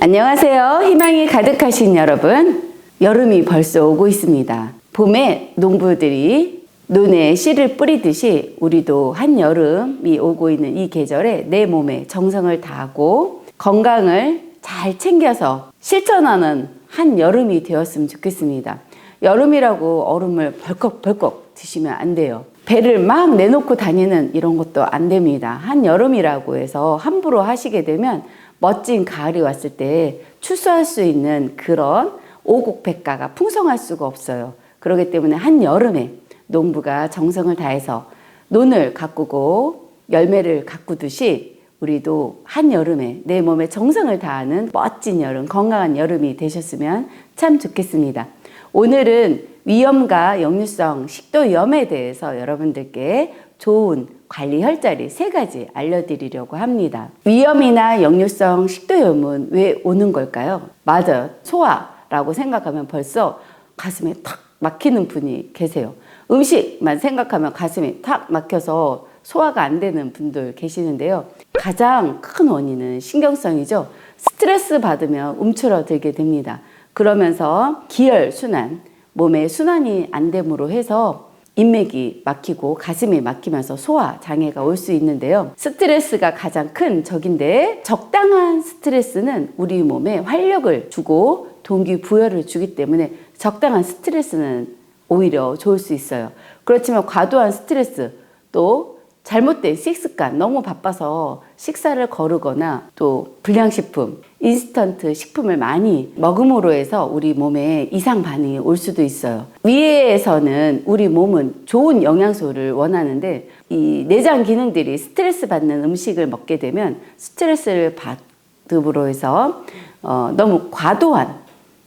안녕하세요. 희망이 가득하신 여러분. 여름이 벌써 오고 있습니다. 봄에 농부들이 논에 씨를 뿌리듯이 우리도 한여름이 오고 있는 이 계절에 내 몸에 정성을 다하고 건강을 잘 챙겨서 실천하는 한여름이 되었으면 좋겠습니다. 여름이라고 얼음을 벌컥벌컥 드시면 안 돼요. 배를 막 내놓고 다니는 이런 것도 안 됩니다. 한여름이라고 해서 함부로 하시게 되면 멋진 가을이 왔을 때 추수할 수 있는 그런 오곡백가가 풍성할 수가 없어요. 그렇기 때문에 한여름에 농부가 정성을 다해서 논을 가꾸고 열매를 가꾸듯이 우리도 한여름에 내 몸에 정성을 다하는 멋진 여름, 건강한 여름이 되셨으면 참 좋겠습니다. 오늘은 위염과 역류성 식도염에 대해서 여러분들께 좋은 관리 혈자리 세 가지 알려드리려고 합니다. 위염이나 역류성 식도염은 왜 오는 걸까요? 맞아요. 소화라고 생각하면 벌써 가슴에 탁 막히는 분이 계세요. 음식만 생각하면 가슴이 탁 막혀서 소화가 안 되는 분들 계시는데요. 가장 큰 원인은 신경성이죠. 스트레스 받으면 움츠러들게 됩니다. 그러면서 기혈 순환, 몸의 순환이 안 됨으로 해서 인맥이 막히고 가슴이 막히면서 소화 장애가 올 수 있는데요. 스트레스가 가장 큰 적인데 적당한 스트레스는 우리 몸에 활력을 주고 동기부여를 주기 때문에 적당한 스트레스는 오히려 좋을 수 있어요. 그렇지만 과도한 스트레스 또 잘못된 식습관 너무 바빠서 식사를 거르거나 또 불량식품 인스턴트 식품을 많이 먹음으로 해서 우리 몸에 이상 반응이 올 수도 있어요. 위에서는 우리 몸은 좋은 영양소를 원하는데 이 내장 기능들이 스트레스 받는 음식을 먹게 되면 스트레스를 받음으로 해서 어, 너무 과도한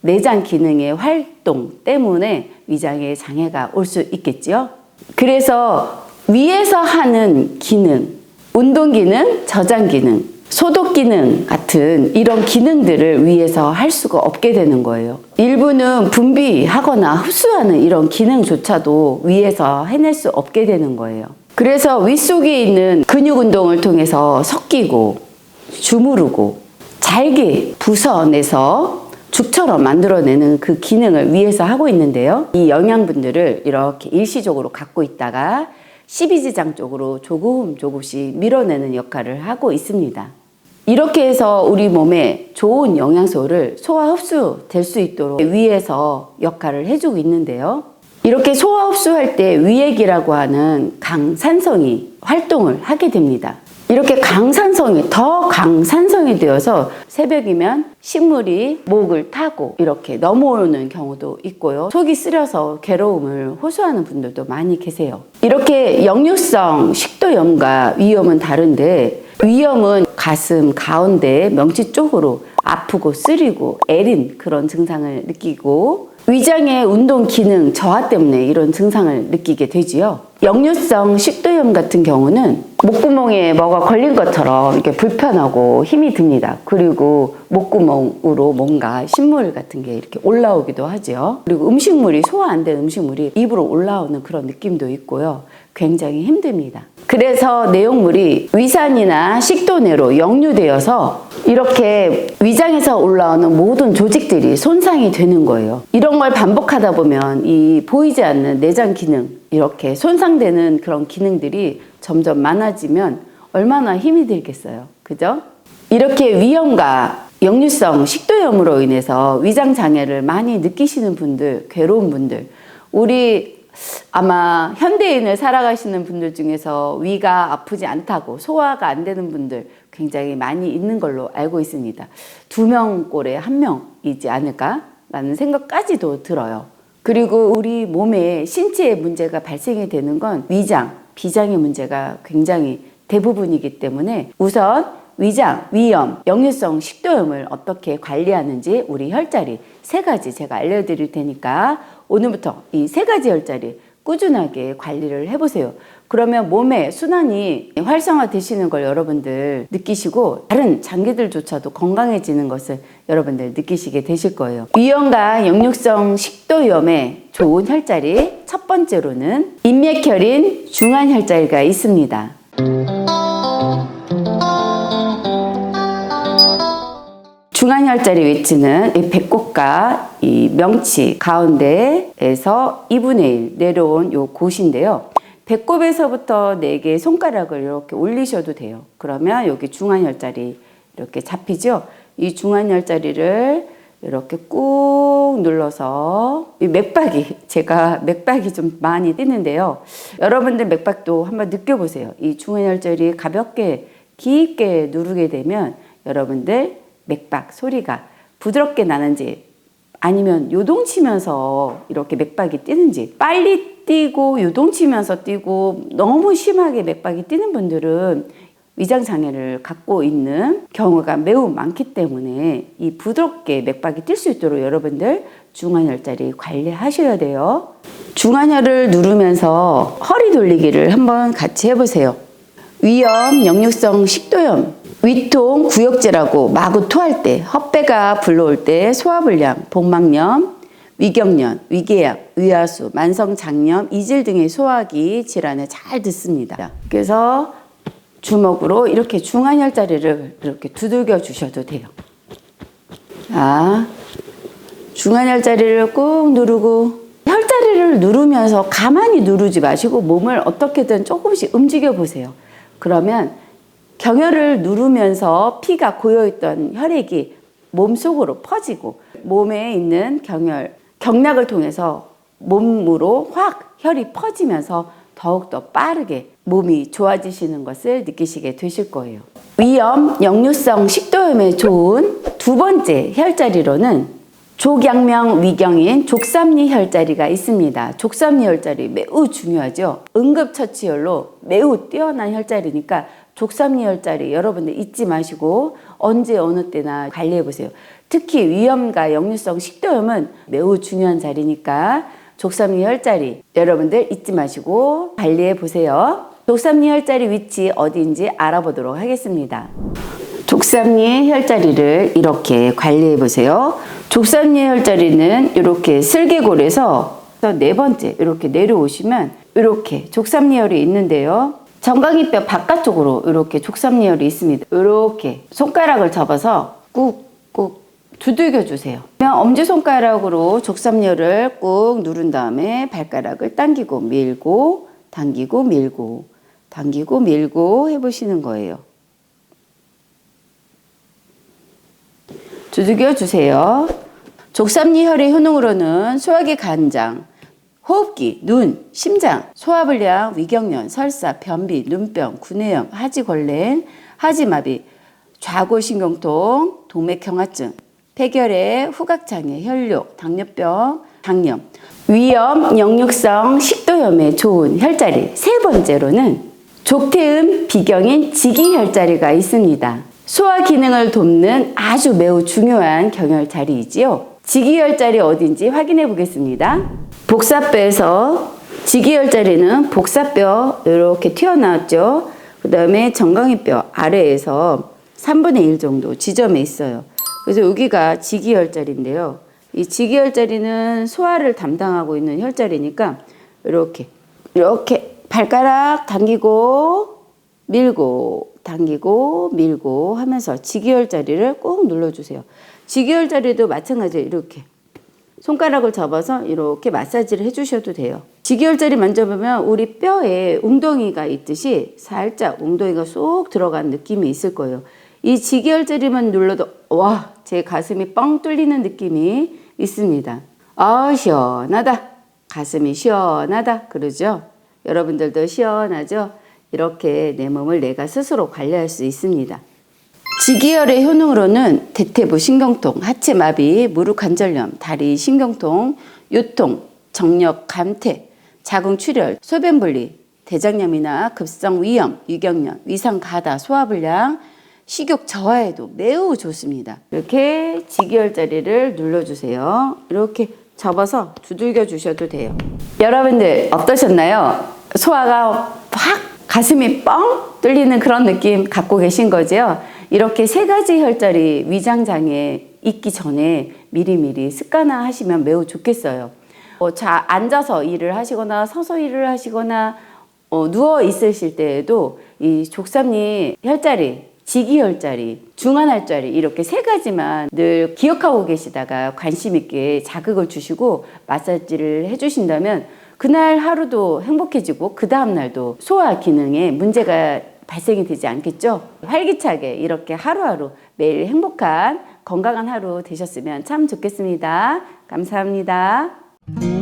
내장 기능의 활동 때문에 위장에 장애가 올 수 있겠지요? 그래서 위에서 하는 기능, 운동 기능, 저장 기능, 소독 기능 같은 이런 기능들을 위에서 할 수가 없게 되는 거예요. 일부는 분비하거나 흡수하는 이런 기능조차도 위에서 해낼 수 없게 되는 거예요. 그래서 윗속에 있는 근육 운동을 통해서 섞이고 주무르고 잘게 부서내서 죽처럼 만들어내는 그 기능을 위해서 하고 있는데요. 이 영양분들을 이렇게 일시적으로 갖고 있다가 12지장 쪽으로 조금 조금씩 밀어내는 역할을 하고 있습니다. 이렇게 해서 우리 몸에 좋은 영양소를 소화 흡수될 수 있도록 위에서 역할을 해주고 있는데요. 이렇게 소화 흡수할 때 위액이라고 하는 강산성이 활동을 하게 됩니다. 이렇게 강산성이 더 강산성이 되어서 새벽이면 식물이 목을 타고 이렇게 넘어오는 경우도 있고요. 속이 쓰려서 괴로움을 호소하는 분들도 많이 계세요. 이렇게 역류성 식도염과 위염은 다른데 위염은 가슴 가운데 명치 쪽으로 아프고 쓰리고 애린 그런 증상을 느끼고 위장의 운동 기능 저하 때문에 이런 증상을 느끼게 되지요. 역류성 식도염 같은 경우는 목구멍에 뭐가 걸린 것처럼 이렇게 불편하고 힘이 듭니다. 그리고 목구멍으로 뭔가 신물 같은 게 이렇게 올라오기도 하죠. 그리고 음식물이 소화 안 된 음식물이 입으로 올라오는 그런 느낌도 있고요. 굉장히 힘듭니다. 그래서 내용물이 위산이나 식도내로 역류되어서 이렇게 위장에서 올라오는 모든 조직들이 손상이 되는 거예요. 이런 걸 반복하다 보면 이 보이지 않는 내장 기능, 이렇게 손상되는 그런 기능들이 점점 많아지면 얼마나 힘이 들겠어요. 그죠? 이렇게 위염과 역류성 식도염으로 인해서 위장 장애를 많이 느끼시는 분들, 괴로운 분들, 우리 아마 현대인을 살아가시는 분들 중에서 위가 아프지 않다고 소화가 안 되는 분들 굉장히 많이 있는 걸로 알고 있습니다. 두 명 꼴에 한 명이지 않을까라는 생각까지도 들어요. 그리고 우리 몸에 신체에 문제가 발생이 되는 건 위장, 비장의 문제가 굉장히 대부분이기 때문에 우선 위장, 위염, 역류성 식도염을 어떻게 관리하는지 우리 혈자리 세 가지 제가 알려드릴 테니까 오늘부터 이 세 가지 혈자리 꾸준하게 관리를 해보세요. 그러면 몸의 순환이 활성화 되시는 걸 여러분들 느끼시고 다른 장기들조차도 건강해지는 것을 여러분들 느끼시게 되실 거예요. 위염과 역류성 식도염에 좋은 혈자리 첫 번째로는 인맥혈인 중환 혈자리가 있습니다. 중안혈자리 위치는 이 배꼽과 이 명치 가운데에서 2분의 1 내려온 요 곳인데요. 배꼽에서부터 네 개의 손가락을 이렇게 올리셔도 돼요. 그러면 여기 중안혈자리 이렇게 잡히죠. 이 중안혈자리를 이렇게 꾹 눌러서 이 맥박이 제가 맥박이 좀 많이 뛰는데요. 여러분들 맥박도 한번 느껴보세요. 이 중안혈자리 가볍게 깊게 누르게 되면 여러분들 맥박 소리가 부드럽게 나는지 아니면 요동치면서 이렇게 맥박이 뛰는지 빨리 뛰고 요동치면서 뛰고 너무 심하게 맥박이 뛰는 분들은 위장 장애를 갖고 있는 경우가 매우 많기 때문에 이 부드럽게 맥박이 뛸 수 있도록 여러분들 중환혈 자리 관리하셔야 돼요. 중환혈을 누르면서 허리 돌리기를 한번 같이 해보세요. 위염, 역류성 식도염, 위통, 구역질하고 마구 토할 때, 헛배가 불러올 때, 소화불량, 복막염, 위경련, 위궤약, 위하수, 만성장염, 이질 등의 소화기 질환에 잘 듣습니다. 그래서 주먹으로 이렇게 중환혈자리를 이렇게 두들겨 주셔도 돼요. 자, 중환혈자리를 꾹 누르고 혈자리를 누르면서 가만히 누르지 마시고 몸을 어떻게든 조금씩 움직여 보세요. 그러면 경혈을 누르면서 피가 고여있던 혈액이 몸속으로 퍼지고 몸에 있는 경혈, 경락을 통해서 몸으로 확 혈이 퍼지면서 더욱더 빠르게 몸이 좋아지시는 것을 느끼시게 되실 거예요. 위염, 역류성 식도염에 좋은 두 번째 혈자리로는 족양명 위경인 족삼리 혈자리가 있습니다. 족삼리 혈자리 매우 중요하죠. 응급처치열로 매우 뛰어난 혈자리니까 족삼리 혈자리 여러분들 잊지 마시고 언제 어느 때나 관리해 보세요. 특히 위염과 역류성 식도염은 매우 중요한 자리니까 족삼리 혈자리 여러분들 잊지 마시고 관리해 보세요. 족삼리 혈자리 위치 어디인지 알아보도록 하겠습니다. 족삼리의 혈자리를 이렇게 관리해 보세요. 족삼리의 혈자리는 이렇게 슬개골에서 네 번째 이렇게 내려오시면 이렇게 족삼리혈이 있는데요. 정강이뼈 바깥쪽으로 이렇게 족삼리혈이 있습니다. 이렇게 손가락을 접어서 꾹꾹 두들겨 주세요. 그러면 엄지 손가락으로 족삼리혈을 꾹 누른 다음에 발가락을 당기고 밀고 당기고 밀고 당기고 밀고 해보시는 거예요. 두들겨 주세요. 족삼리 혈의 효능으로는 소화기 간장, 호흡기, 눈, 심장, 소화불량, 위경련, 설사, 변비, 눈병, 구내염, 하지걸렌, 하지마비, 좌골신경통, 동맥경화증, 폐결의 후각장애, 혈뇨, 당뇨병, 당염, 위염, 역류성 식도염에 좋은 혈자리. 세 번째로는 족태음 비경인 지기 혈자리가 있습니다. 소화 기능을 돕는 아주 매우 중요한 경혈 자리이지요. 지기 혈 자리 어딘지 확인해 보겠습니다. 복사뼈에서 지기혈 자리는 복사뼈 이렇게 튀어나왔죠. 그 다음에 정강이뼈 아래에서 3분의 1 정도 지점에 있어요. 그래서 여기가 지기혈 자리인데요. 이 지기혈 자리는 소화를 담당하고 있는 혈자리니까 이렇게 이렇게 발가락 당기고 밀고 당기고 밀고 하면서 지기혈 자리를 꾹 눌러주세요. 지기혈 자리도 마찬가지예요. 이렇게 손가락을 접어서 이렇게 마사지를 해주셔도 돼요. 지기혈 자리 만져보면 우리 뼈에 웅덩이가 있듯이 살짝 웅덩이가 쏙 들어간 느낌이 있을 거예요. 이 지기혈 자리만 눌러도 와, 제 가슴이 뻥 뚫리는 느낌이 있습니다. 아, 시원하다. 가슴이 시원하다. 그러죠? 여러분들도 시원하죠? 이렇게 내 몸을 내가 스스로 관리할 수 있습니다. 지기혈의 효능으로는 대퇴부 신경통, 하체 마비, 무릎 관절염, 다리 신경통, 요통, 정력 감퇴, 자궁 출혈, 소변 분리, 대장염이나 급성 위염, 유경련, 위상 가다, 소화불량, 식욕 저하에도 매우 좋습니다. 이렇게 지기혈 자리를 눌러주세요. 이렇게 접어서 두들겨 주셔도 돼요. 여러분들 어떠셨나요? 소화가 확 가슴이 뻥 뚫리는 그런 느낌 갖고 계신 거죠? 이렇게 세 가지 혈자리 위장 장애 있기 전에 미리미리 습관화 하시면 매우 좋겠어요. 어, 자 앉아서 일을 하시거나 서서 일을 하시거나 어, 누워 있으실 때에도 이 족삼리 혈자리 지기 혈자리, 중환활자리 이렇게 세 가지만 늘 기억하고 계시다가 관심 있게 자극을 주시고 마사지를 해주신다면 그날 하루도 행복해지고 그 다음 날도 소화 기능에 문제가 발생이 되지 않겠죠? 활기차게 이렇게 하루하루 매일 행복한 건강한 하루 되셨으면 참 좋겠습니다. 감사합니다.